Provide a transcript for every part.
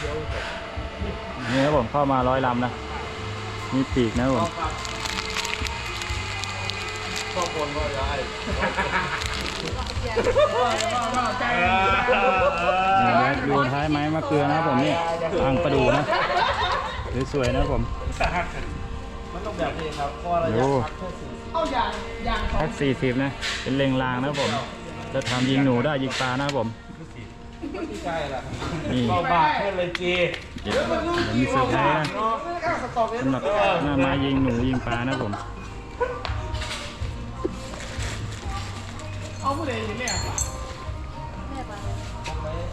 นี่ครับผมเข้ามาร้อยลำนะมีปีกนะครับผมก็คนก็ได้นี่นะดูท้ายไม้มะเกลือนะครับผมนี่อ่างประดูนะสวยๆนะครับผมมันต้องแบบนี้ครับเพราะว่าระยะดูพักแค่สี่แพ็กสี่สิบนะ เป็นเลงรางนะครับผม จะทำยิงหนูได้ยิงปลานะครับผม ที่ใกล้ละนี่ก็บาทแค่เลยจีเดี๋ยวมีเซอร์ไพรส์นะสำหรับหน้าไม้ยิงหนูยิงปลานะครับผมเอาผู้ใดอยู่เนี่ยไม่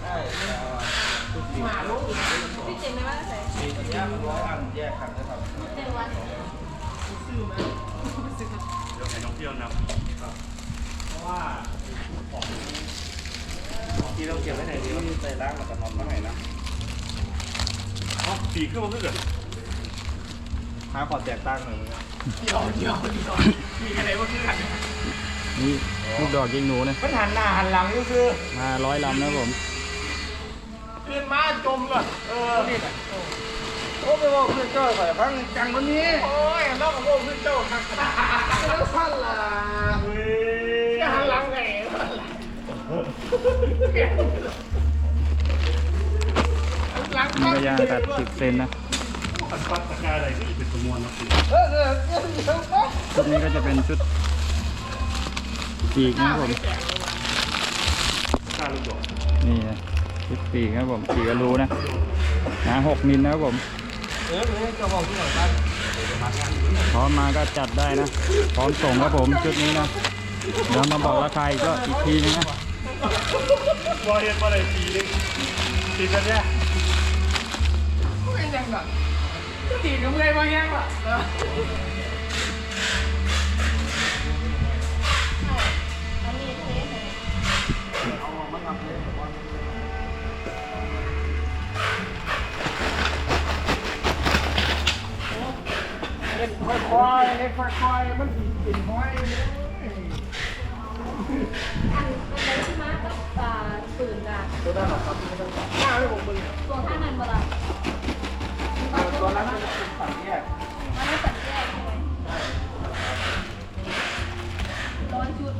ได้ทุกปีหาลูกพี่เจมไม่ว่าใส่ปีนี้ร้อยอันแยกกันนะครับเจมวันซื้อมา เดี๋ยวให้น้องเที่ยวนำเพราะว่าของ ที่เราเก็บไว้ไหนดีวะที่ใส่ร่างแล้วก็นอนมาให้นะอ๋อปีกขึ้นมาขึ้นเหรอหาขอแตกต่างหน่อยนะเกี่ยวเกี่ยวเกี่ยวมีอะไรบ้างคือกันนี่ลูกดอกยิงหนูนะมันหันหน้าหันหลังก็คือมาร้อยลำนะครับผมเพื่อนมาจมเลยเออนี่โอ้ไปบอกเพื่อนเจ้าใส่ฟังจังวันนี้โอ้ยนอกจากโลกขึ้นเจ้าหักแล้วสั้นล่ะจะหันหลังไง มีกระยางตัดสิบเซนนะชุดนี้ก็จะเป็นชุดปีกนะครับผมนี่นะชุดปีกนะครับผมปีกกระรูนะหนาหกมิลนะครับผมพร้อมมาก็จัดได้นะ พร้อมส่งครับผมชุดนี้นะเดี๋ยวมาบอกราคาอีกก็อีกทีนึงนะ วอเห็นมาเลยปีนึงปีกันเนี่ยเป็นยังไงตีกับเมื่อยมาแห้งล่ะอันนี้เท่ไหนเป็นค่อยๆเล็กค่อยๆมันกินห้อย อันเป็นไรที่มากับอ่าปืนอะตัวนั้นหรอครับที่ไม่ต้องจับหน้าไม่ผมมึงตัวท่านั้นบ่ล่ะตัวนั้นมันเป็นฝั่งแยกมันไม่ตัดแยกใช่ไหมร้อยชุด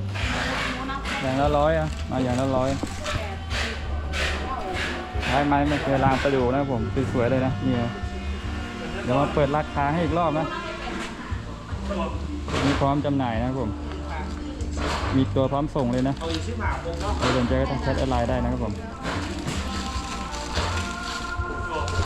หมูนับอย่างละร้อยอะมาอย่างละร้อยดสิบท้ายไม้ไม่เคยลางประดูกนะครับผมสวยๆเลยนะนี่เดี๋ยวมาเปิดราคาให้อีกรอบนะมีพร้อมจำหน่ายนะครับผม มีตัวพร้อมส่งเลยนะเอาอีกชิบหาโมงเนาะใครสนใจก็ต้องแชทแอดไลน์ได้นะครับผมเ